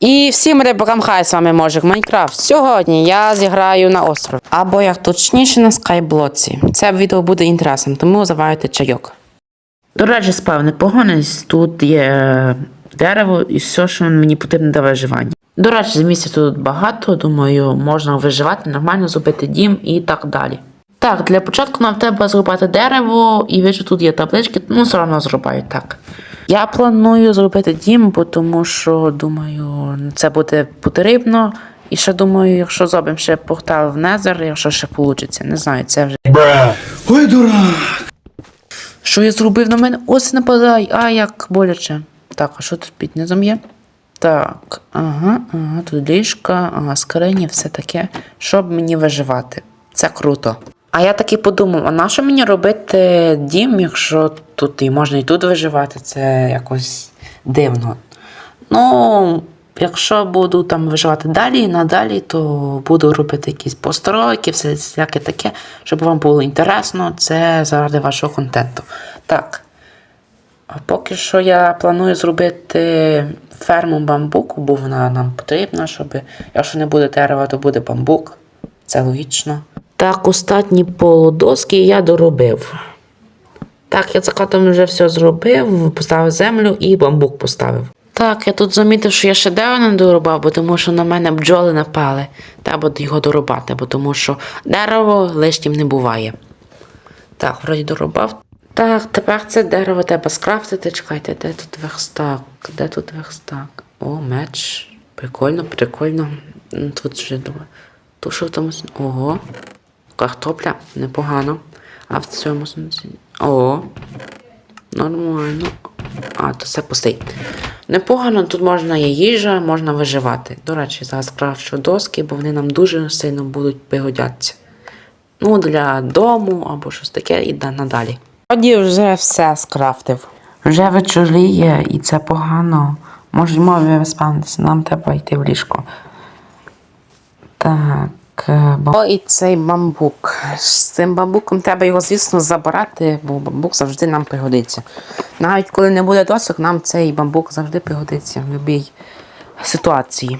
І всім рибакам хай з вами Можик Майнкрафт. Сьогодні я зіграю на остров. Або як точніше на скайблоці. Це відео буде інтересним, тому завайте чайок. До речі, спав непоганий. Тут є дерево і все, що мені потрібно для виживання. До речі, з місця тут багато, думаю, можна виживати, нормально зробити дім і так далі. Так, для початку нам треба зрубати дерево, і ви тут є таблички, ну все одно зрубаю так. Я планую зробити дім, бо тому що думаю, це буде потрібно. І ще думаю, якщо зробимо ще портал в Незер, якщо ще вийде, не знаю, це вже. Ой, дурак! Що я зробив на мене? Ось нападай, а як боляче. Так, а що тут під низом є? Так, ага, ага, тут ліжка, ага, скрині, все таке, щоб мені виживати. Це круто. А я таки подумав, а на що мені робити дім, якщо тут і можна і тут виживати, це якось дивно. Ну, якщо буду там виживати далі і надалі, то буду робити якісь постройки, все всяке таке, щоб вам було інтересно, це заради вашого контенту. Так. А поки що я планую зробити ферму бамбуку, бо вона нам потрібна, щоб якщо не буде дерева, то буде бамбук. Це логічно. Так, остатні полудоски я доробив. Так, я закатом вже все зробив, поставив землю і бамбук поставив. Так, я тут замітив, що я ще дерево не дорубав, бо тому що на мене бджоли напали. Треба його дорубати, бо тому що дерево лишнім не буває. Так, вроді дорубав. Так, тепер це дерево треба скрафтити. Чекайте, де тут верстак? Де тут верстак? О, меч. Прикольно, прикольно. Тут ще думаю. Тут що в тому. Ого. Картопля, непогано. А в цьому сенсі. О. Нормально. А, то це пустий. Непогано, тут можна є їжа, можна виживати. До речі, зараз крафчу доски, бо вони нам дуже сильно будуть пригодяться. Ну, для дому або щось таке і да- надалі. Тоді вже все скрафтив. Вже вечоріє, і це погано. Можемо виспавнитися, нам треба йти в ліжко. Так. Е, і цей бамбук. З цим бамбуком треба його, звісно, забирати, бо бамбук завжди нам пригодиться. Навіть коли не буде досок, нам цей бамбук завжди пригодиться в будь-якій ситуації.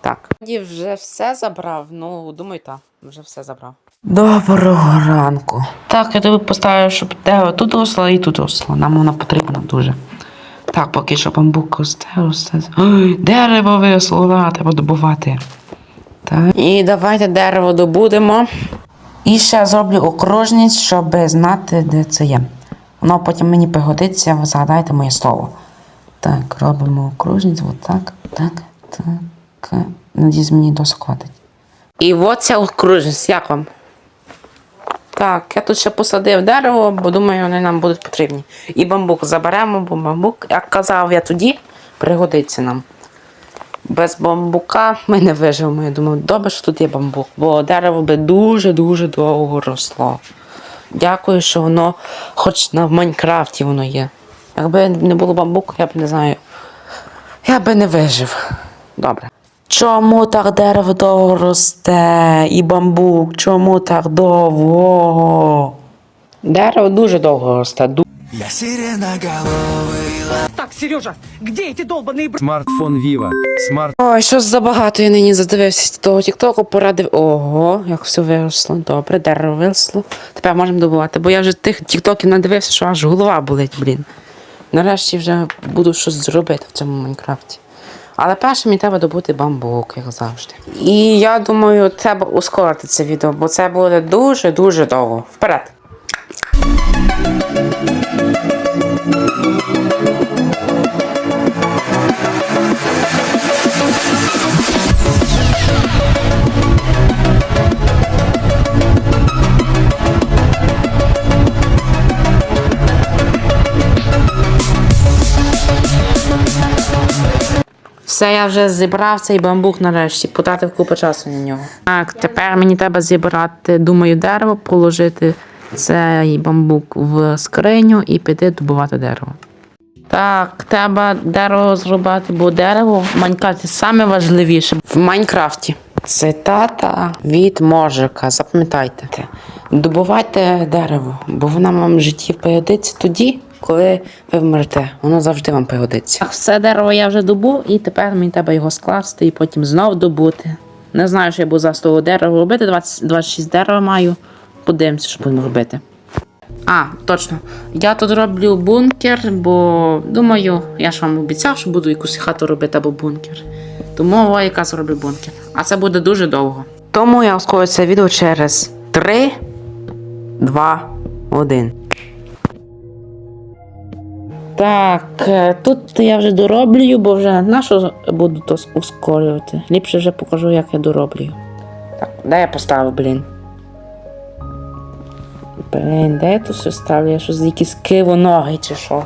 Так. Вже все забрав. Ну, думаю, так, вже все забрав. Доброго ранку. Так, я тобі поставив, щоб дерево тут росло і тут росло. Нам воно потрібно дуже. Так, поки що бамбук росте, росте. Ой, дерево виросло, треба добувати. Так. І давайте дерево добудемо. І ще зроблю окружність, щоб знати, де це є. Воно потім мені пригодиться, ви згадайте моє слово. Так, робимо окружність, отак, так, так. Надіюсь, мені досок хватить. І от ця окружність, як вам? Так, я тут ще посадив дерево, бо думаю, вони нам будуть потрібні. І бамбук заберемо, бо бамбук, як казав я тоді, пригодиться нам. Без бамбука ми не виживемо. Я думаю, добре, що тут є бамбук, бо дерево би дуже-дуже довго росло. Дякую, що воно, хоч на Майнкрафті воно є. Якби не було бамбуку, я б не знаю. Я би не вижив. Добре. Чому так дерево довго росте? І бамбук, чому так довго? Дерево дуже довго росте. ду- Я сиреноголовый Так, Сережа, где эти долбаные бр... Смартфон Vivo. Смарт Ой, щось забагато я нині задивився того тіктоку, порадив. Ого, як все виросло. Добре, дерево виросло. Тепер можемо добувати, бо я вже тих тіктоків надивився, що аж голова болить, блін. Нарешті вже буду щось зробити в цьому Майнкрафті. Але перше мені треба добути бамбук, як завжди. І я думаю, треба ускорити це відео, бо це буде дуже-дуже довго. Вперед! Все, я вже зібрав цей бамбук нарешті, потратив купу часу на нього. Так, тепер мені треба зібрати, думаю, дерево, положити цей бамбук в скриню і піти добувати дерево. Так, треба дерево зробити, бо дерево в Майнкрафті саме важливіше в Майнкрафті. Цитата від Можика. Запам'ятайте. Добувайте дерево, бо воно вам в житті пригодиться тоді, коли ви вмрете. Воно завжди вам пригодиться. Так, все дерево я вже добув, і тепер мені треба його скласти і потім знов добути. Не знаю, що я буду за з того дерева робити. 20, 26 дерева маю. Подивимося, що будемо робити. А, точно. Я тут роблю бункер, бо думаю, я ж вам обіцяв, що буду якусь хату робити або бункер. Тому о, якраз зроблю бункер. А це буде дуже довго. Тому я скоро це відео через 3, 2, 1. Так, е, тут я вже дороблюю, бо вже на що буду то ускорювати. Ліпше вже покажу, як я дороблюю. Так, де я поставив, блін? Блін, де я тут все ставлю? Я щось якісь кивоноги чи що.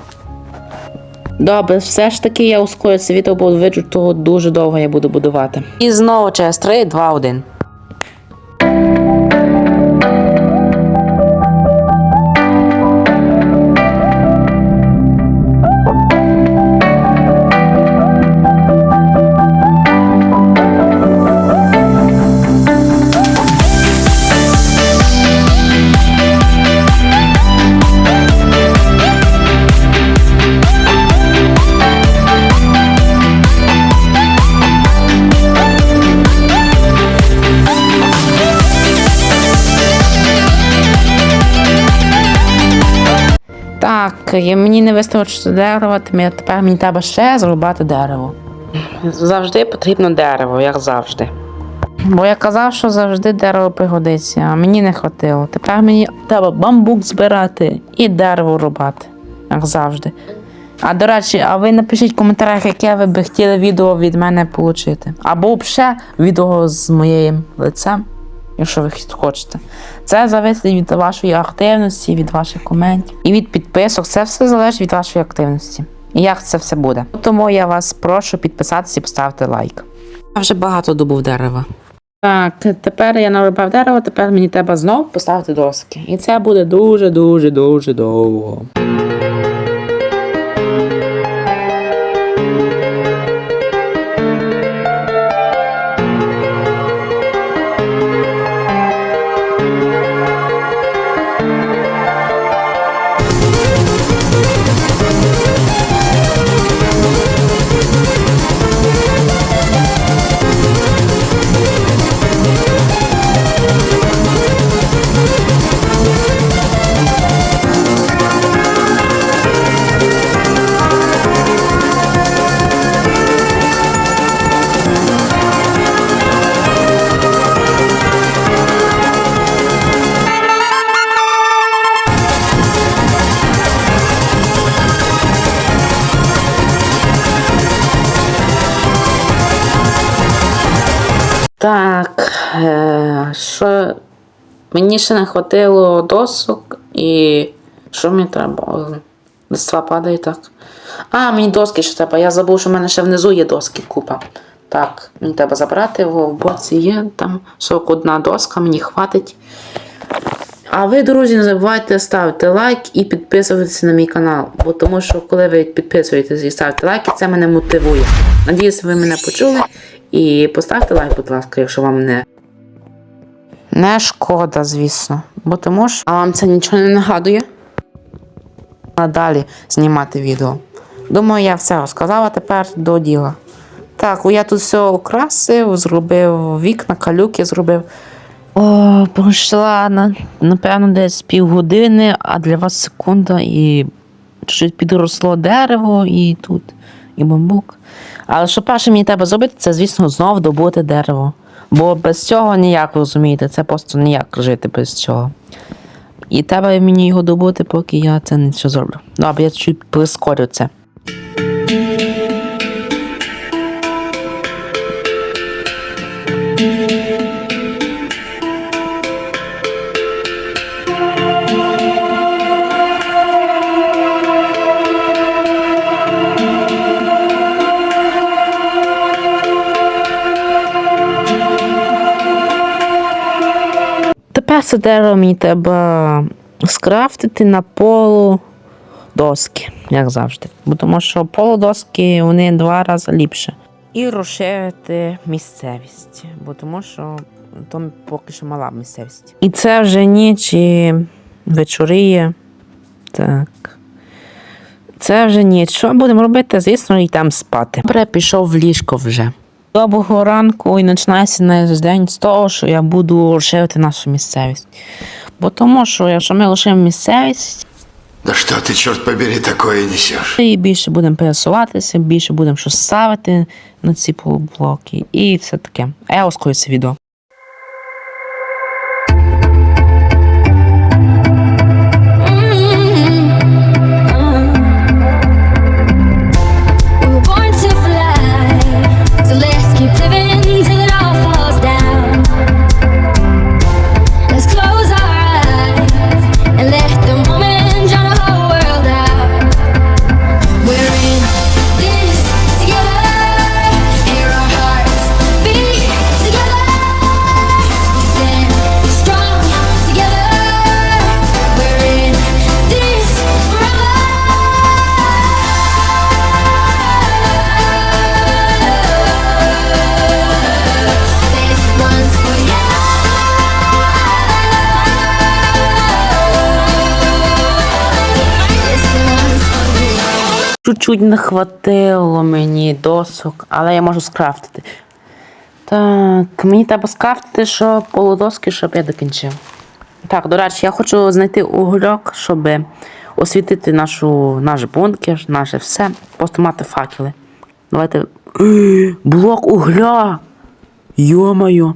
Добре, все ж таки я ускорю це відео, бо виджу того дуже довго я буду будувати. І знову через 3, 2, 1. Так, я- мені не вистачило дерева, тепер мені треба ще зрубати дерево. Завжди потрібно дерево, як завжди. Бо я казав, що завжди дерево пригодиться, а мені не хватило. Тепер мені треба бамбук збирати і дерево рубати, як завжди. А до речі, а ви напишіть в коментарях, яке ви би хотіли відео від мене отримати. Або взагалі відео з моїм лицем, якщо ви хочете. Це залежить від вашої активності, від ваших коментів і від підписок. Це все залежить від вашої активності. І як це все буде. Тому я вас прошу підписатися і поставити лайк. Я вже багато добув дерева. Так, тепер я нарубав дерево, тепер мені треба знову поставити доски. І це буде дуже, дуже, дуже довго. Що мені ще не хватило досок і що мені треба? Листва падає так. А, мені доски ще треба. Я забув, що в мене ще внизу є доски купа. Так, мені треба забрати його, в боці є там 41 доска, мені хватить. А ви, друзі, не забувайте ставити лайк і підписуватися на мій канал. Бо тому що коли ви підписуєтесь і ставите лайки, це мене мотивує. Надіюсь, ви мене почули. І поставте лайк, будь ласка, якщо вам не. Не шкода, звісно. Бо тому що. А вам це нічого не нагадує? Надалі знімати відео. Думаю, я все розказала тепер до діла. Так, я тут все украсив, зробив вікна, калюки зробив. О, пройшла на, напевно, десь півгодини, а для вас секунда і чуть підросло дерево, і тут, і бамбук. Але що перше мені треба зробити, це, звісно, знов добути дерево. Бо без цього ніяк розумієте, це просто ніяк жити без цього. І треба мені його добути, поки я це не все зроблю. Добре, я чуть прискорю це. Це дерево мені треба скрафтити на полу доски, як завжди. Бо тому що полудоски вони два рази ліпше. І розширити місцевість, бо тому що там поки що мала місцевість. І це вже ніч і вечоріє. Так. Це вже ні. Що будемо робити? Звісно, йдемо спати. Добре, пішов в ліжко вже. Доброго ранку і починається наш день з того, що я буду розширити нашу місцевість. Бо тому, що якщо ми лишимо місцевість, Да що ти, чорт побери, такое несеш? і більше будемо пересуватися, більше будемо щось ставити на ці полублоки і все таке. А я розкрию це відео. Чуть-чуть не хватило мені досок, але я можу скрафтити. Так, мені треба скрафтити, що полудоски, щоб я докінчив. Так, до речі, я хочу знайти угольок, щоб освітити нашу, наш бункер, наше все. Просто мати факели. Давайте. Блок угля! Йо-моє!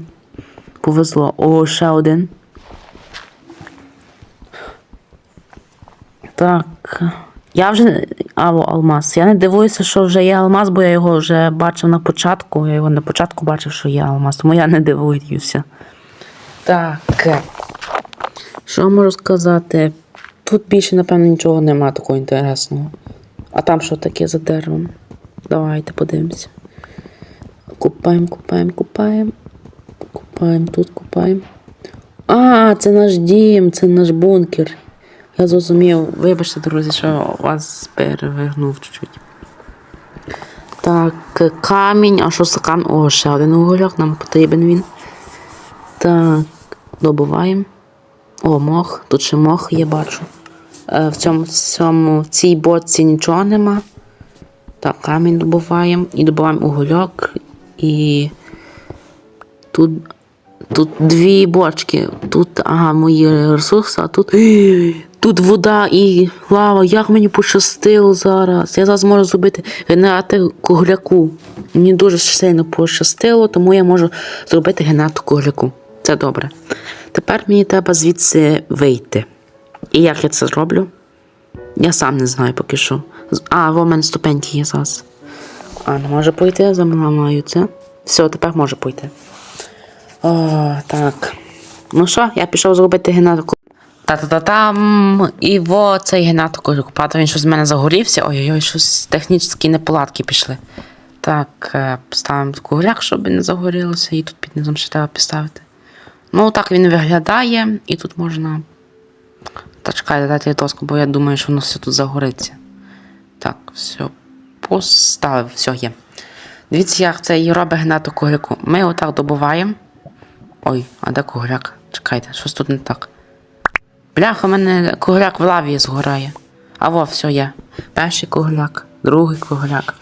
Повезло. О, ще один. Так. Я вже. Або алмаз. Я не дивуюся, що вже є алмаз, бо я його вже бачив на початку. Я його на початку бачив, що є алмаз, тому я не дивуюся. Так. Що можу сказати? Тут більше, напевно, нічого немає такого інтересного. А там що таке за деревом? Давайте подивимося. Купаємо, купаємо, купаємо. Купаємо, тут купаємо. А, це наш дім, це наш бункер. Я зрозумів. Вибачте, друзі, що вас перевернув чуть-чуть. Так, камінь, а що за камінь? О, ще один угольок, нам потрібен він. Так, добуваємо. О, мох, тут ще мох є, бачу. Е, в цьому, цьому в цій боці нічого нема. Так, камінь добуваємо. І добуваємо угольок. І тут Тут дві бочки. Тут, ага, мої ресурси, а тут. Тут вода і лава. Як мені пощастило зараз. Я зараз можу зробити генератор кругляку. Мені дуже сильно пощастило, тому я можу зробити генератор кругляку. Це добре. Тепер мені треба звідси вийти. І як я це зроблю? Я сам не знаю поки що. А, в мене ступеньки є зараз. А, не може пойти, замламаю це. Все, тепер може пойти. О, так. Ну що, я пішов зробити генератор. Та-та-та-там. І во цей генератор окупатор, він щось з мене загорівся. Ой-ой-ой, щось технічні неполадки пішли. Так, е, поставимо таку гряк, щоб не загорілося, і тут під низом ще треба поставити. Ну, так він виглядає, і тут можна. Та чекайте, доску, бо я думаю, що воно все тут загориться. Так, все. Поставив, все є. Дивіться, як це робить генератор кугляку. Ми отак добуваємо. Ой, а де кугляк? Чекайте, щось тут не так. Бляха, у мене кугляк в лаві згорає. А во, все є. Перший кугляк, другий кугляк.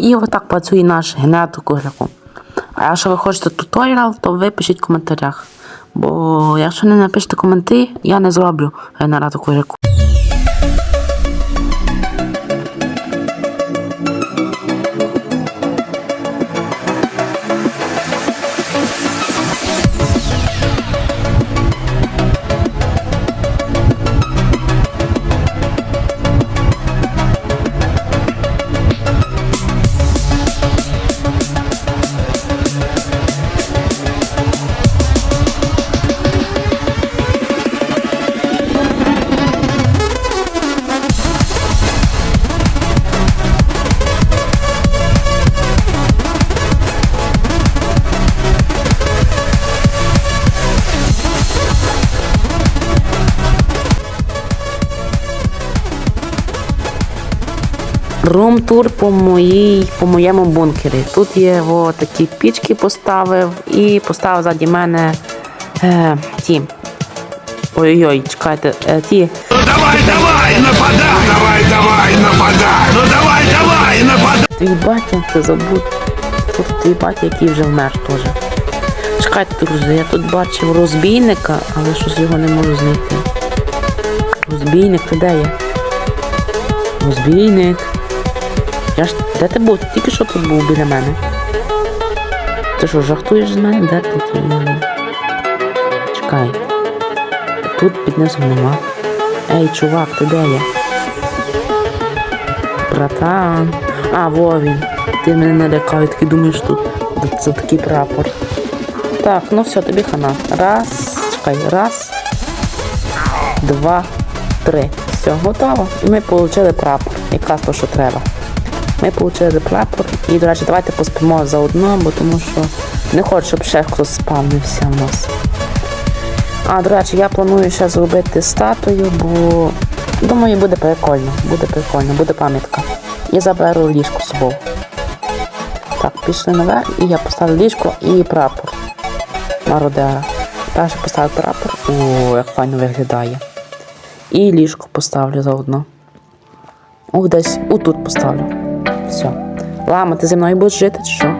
І отак працює наш генератор кугляку. А якщо ви хочете туторіал, то ви пишіть в коментарях. Бо якщо не напишете коменти, я не зроблю генератор кугляку. Рум-тур по моїй, по моєму бункері. Тут є о, такі пічки поставив і поставив ззаді мене е, ті. Ой-ой, чекайте, е, ті. Давай, давай! Давай, нападай! Давай, давай, нападай! Ну давай, давай, нападай! Твій батя, ти забудь. Тут твій батя, який вже вмер теж. Чекайте, друзі, я тут бачив розбійника, але щось його не можу знайти. Розбійник, ти де є? Розбійник. Я ж. Де ти був? Тільки що тут був біля мене. Ти що, жахтуєш з мене? Де тут? Чекай. Тут під низом нема. Ей, чувак, ти де є? Братан. А, во він. Ти мене налякав, такий думаєш тут. Це такий прапор. Так, ну все, тобі хана. Раз, чекай, раз, два, три. Все, готово. І ми отримали прапор. Якраз то, що треба. Ми отримали прапор. І, до речі, давайте поспимо заодно, бо тому що не хочу, щоб ще хтось спавнився в нас. А, до речі, я планую ще зробити статую, бо думаю, буде прикольно. Буде прикольно, буде пам'ятка. І заберу ліжко з собою. Так, пішли наверх, і я поставлю ліжко і прапор. Мародера. Перше поставлю прапор. О, як файно виглядає. І ліжко поставлю заодно. О, десь отут поставлю. Все. Лама, ти зі мною будеш жити чи що?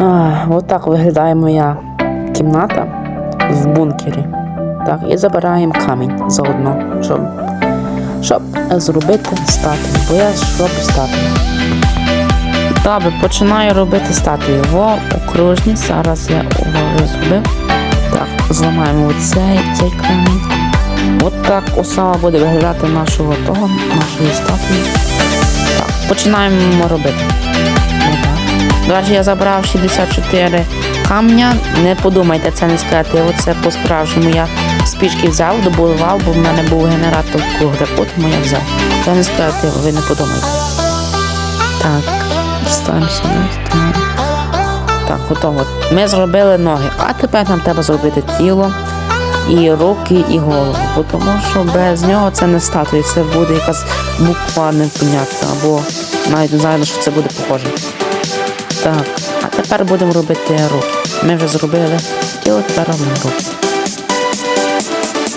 А, от так виглядає моя кімната в бункері. Так, і забираємо камінь заодно, щоб, щоб зробити статую. Бо я роблю статую. Добре, починаю робити статую. Во окружні. Зараз я увагу зробив. Так, зламаємо оцей цей камінь. От так осава буде виглядати нашого того, нашої статуї. Так, починаємо робити. До речі, я забрав 64 камня. Не подумайте, це не сказати. Оце по-справжньому я спічки взяв, добудував, бо в мене був генератор кругляку, тому я взяв. Це не сказати, ви не подумайте. Так, ставимо сюди. Так. Так, готово. Ми зробили ноги, а тепер нам треба зробити тіло, і руки, і голову. Бо тому що без нього це не статуя, це буде якась буква непонятна, або навіть не знаю, на що це буде похоже. Так, а тепер будемо робити руки. Ми вже зробили тіло, тепер робимо руки.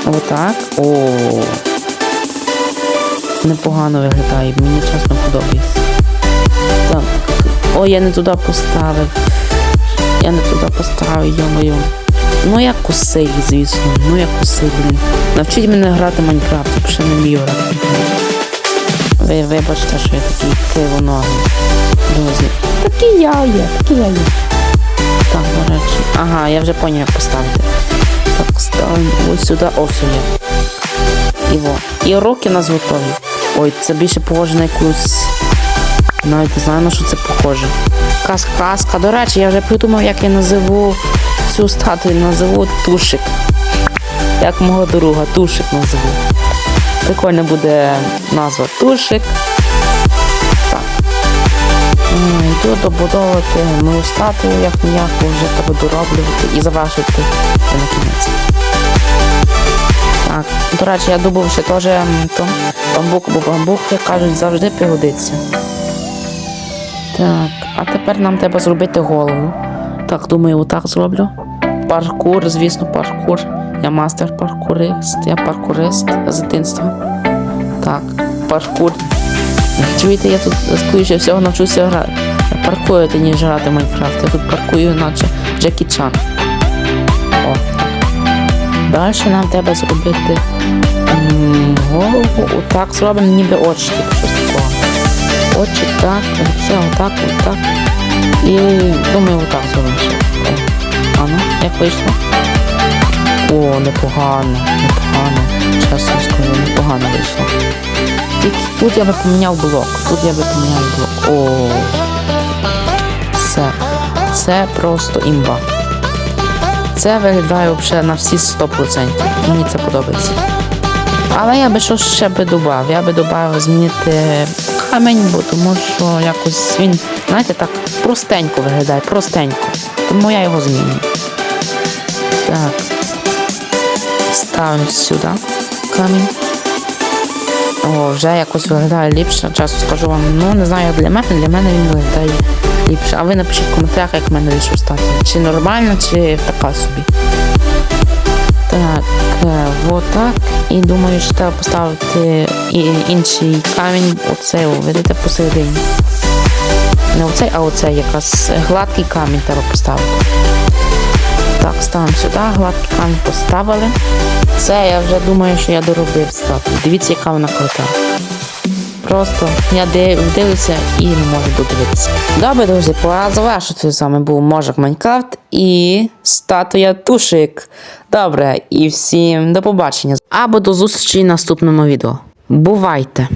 Отак. О. Непогано виглядає, мені чесно подобається. Так. О, я не туди поставив. Я не туди поставив, йомою. Ну я косий, звісно. Ну я косий, блін. Навчіть мене грати Майнкрафт, я ще не вмію грати. Ви вибачте, що я такий кривоногий. Друзі. Такий я є, такий я є. Так, до речі. Ага, я вже поняв, як поставити. Так, ставимо ось сюди, о, все є. І во. І руки у нас готові. Ой, це більше похоже на якусь. Навіть не знаю, на що це похоже. Якась казка. До речі, я вже придумав, як я називу цю статую, називу Тушик. Як мого друга, Тушик називу. Прикольно буде назва Тушик. Так. Йду добудовувати мою статую, як ніяк, вже треба дороблювати і завершити на кінець. Так, до речі, я добув ще теж то, бамбук, бо бамбук, як кажуть, завжди пригодиться. Так, а тепер нам треба зробити голову. Так, думаю, отак зроблю. Паркур, звісно, паркур. Я мастер паркурист, я паркурист з дитинства. Так, паркур. Чуєте, я тут скоріше всього навчуся грати. Паркуювати, ніж грати в Майнкрафт. Я тут паркую, наче Джекі Чан. О. Далі нам треба зробити голову. Отак зробимо ніби очі, щось такого. Очі так, оце отак, отак. І думаю, отак. А ну, як вийшло? О, непогано, непогано. Чесно скажу, непогано вийшло. Тільки тут я би поміняв блок. Тут я би поміняв блок. О. Все. Це просто імба. Це виглядає взагалі на всі 100%. Мені це подобається. Але я би щось ще би додав. Я би додав змінити камінь, бо тому що якось він, знаєте, так простенько виглядає, простенько. Тому я його зміню. Так. Ставимо сюди камінь. О, вже якось виглядає ліпше. Чесно скажу вам, ну не знаю, як для мене, для мене він виглядає ліпше. А ви напишіть в коментарях, як в мене вийшов стати. Чи нормально, чи така собі. Так, е, отак. І думаю, що треба поставити інший камінь, оцей, о, видите, посередині. Не оцей, а оцей якраз гладкий камінь треба поставити. Так, ставимо сюди, гладкий камінь поставили. Це я вже думаю, що я доробив статую. Дивіться, яка вона крута. Просто я див- дивлюся і не можу додивитися. Добре, друзі, пора завершити. З вами був Можик Майнкрафт і статуя Тушик. Добре, і всім до побачення. Або до зустрічі в наступному відео. Бувайте!